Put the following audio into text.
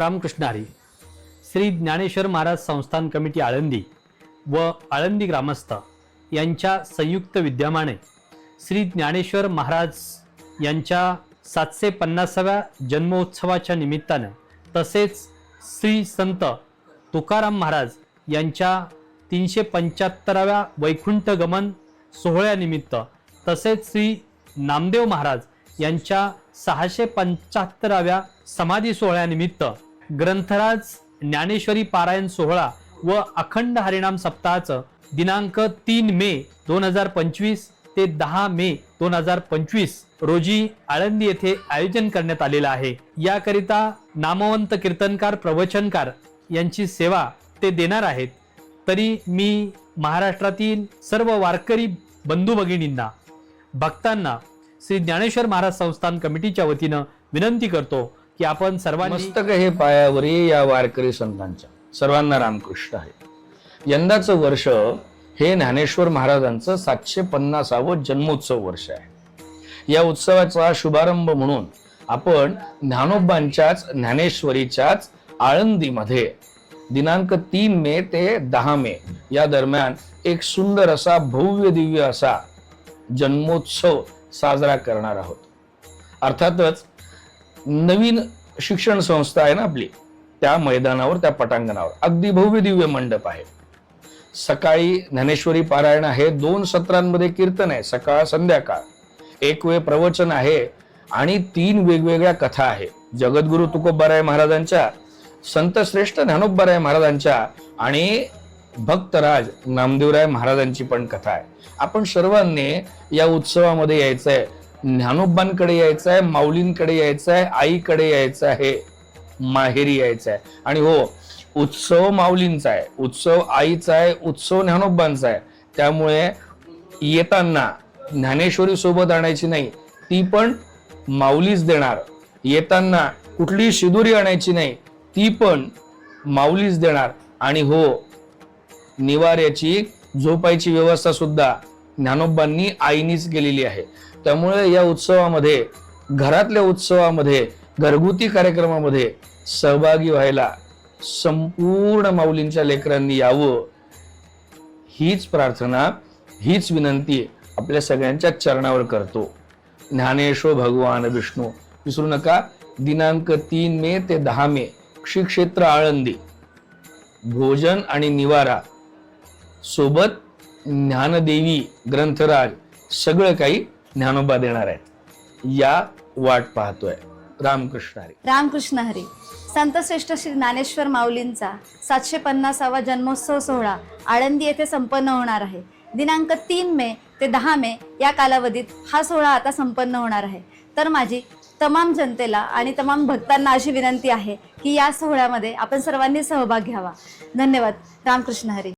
रामकृष्ण हरी श्री ज्ञानेश्वर महाराज संस्थान कमिटी आळंदी व आळंदी ग्रामस्थ यांच्या संयुक्त विद्यमाने श्री ज्ञानेश्वर महाराज यांच्या सातशे पन्नासाव्या जन्मोत्सवाच्या निमित्तानं तसेच श्री संत तुकाराम महाराज यांच्या तीनशे पंच्याहत्तराव्या वैकुंठ गमन सोहळ्यानिमित्त तसेच श्री नामदेव महाराज यांच्या सहाशे पंच्याहत्तराव्या समाधी सोहळ्यानिमित्त ग्रंथराज ज्ञानेश्वरी पारायण सोहळा व अखंड हरिणाम सप्ताहाचं दिनांक तीन मे दोन हजार पंचवीस ते दहा मे दोन हजार पंचवीस रोजी आळंदी येथे आयोजन करण्यात आलेलं आहे. याकरिता नामवंत कीर्तनकार प्रवचनकार यांची सेवा ते देणार आहेत. तरी मी महाराष्ट्रातील सर्व वारकरी बंधू भगिनींना भक्तांना श्री ज्ञानेश्वर महाराज संस्थान कमिटीच्या वतीनं विनंती करतो की आपण सर्वांनी मस्तक हे पायावरी या वारकरी संतांच्या. सर्वांना रामकृष्ण आहे. यंदाचं वर्ष हे ज्ञानेश्वर महाराजांचं सातशे पन्नासावं जन्मोत्सव वर्ष आहे. या उत्सवाचा शुभारंभ म्हणून आपण ज्ञानोबांच्याच ज्ञानेश्वरीच्याच आळंदीमध्ये दिनांक तीन मे ते दहा मे या दरम्यान एक सुंदर असा भव्य दिव्य असा जन्मोत्सव साजरा करणार आहोत. अर्थातच नवीन शिक्षण संस्था आहे ना आपली त्या मैदानावर त्या पटांगणावर. अगदी भव्य दिव्य मंडप आहे. सकाळी ज्ञानेश्वरी पारायण आहे दोन सत्रांमध्ये कीर्तन आहे सकाळ संध्याकाळ. एक वेळ प्रवचन आहे आणि तीन वेगवेगळ्या कथा आहे. जगद्गुरु तुकोबाराय महाराजांच्या संतश्रेष्ठ ज्ञानोबाराय महाराजांच्या आणि भक्तराज नामदेवराय महाराजांची पण कथा आहे. आपण सर्वांनी या उत्सवामध्ये यायचंय. ज्ञानोबांकडे यायचं आहे माऊलींकडे यायचं आहे आईकडे यायचं आहे माहेरी यायचं आहे आणि हो उत्सव माऊलींचा आहे उत्सव आईचा आहे उत्सव ज्ञानोबांचा आहे त्यामुळे येताना ज्ञानेश्वरी सोबत आणायची नाही ती पण माऊलीच देणार. येताना कुठली शिदुरी आणायची नाही ती पण माऊलीच देणार. आणि हो निवाऱ्याची झोपायची व्यवस्था सुद्धा ज्ञानोबांनी आईनीच केलेली आहे. त्यामुळे या उत्सवामध्ये घरातल्या उत्सवामध्ये घरगुती कार्यक्रमामध्ये सहभागी व्हायला संपूर्ण माऊलींच्या लेकरांनी यावं हीच प्रार्थना हीच विनंती आपल्या सगळ्यांच्या चरणावर करतो. ज्ञानेश्वर भगवान विष्णू विसरू नका. दिनांक तीन मे ते दहा मे श्री क्षेत्र आळंदी. भोजन आणि निवारा. सोबत ज्ञानदेवी ग्रंथराज सगळं काही ज्ञानोबा देणार आहेत. या वाट पाहतोय. रामकृष्ण हरी. रामकृष्ण हरी. संतश्रेष्ठ श्री ज्ञानेश्वर माऊलींचा सातशे पन्नासावा जन्मोत्सव सोहळा आळंदी येथे संपन्न होणार आहे. दिनांक तीन मे ते दहा मे या कालावधीत हा सोहळा आता संपन्न होणार आहे. तर माझी तमाम जनतेला आणि तमाम भक्तांना अशी विनंती आहे की या सोहळ्यामध्ये आपण सर्वांनी सहभाग घ्यावा. धन्यवाद. रामकृष्ण हरी.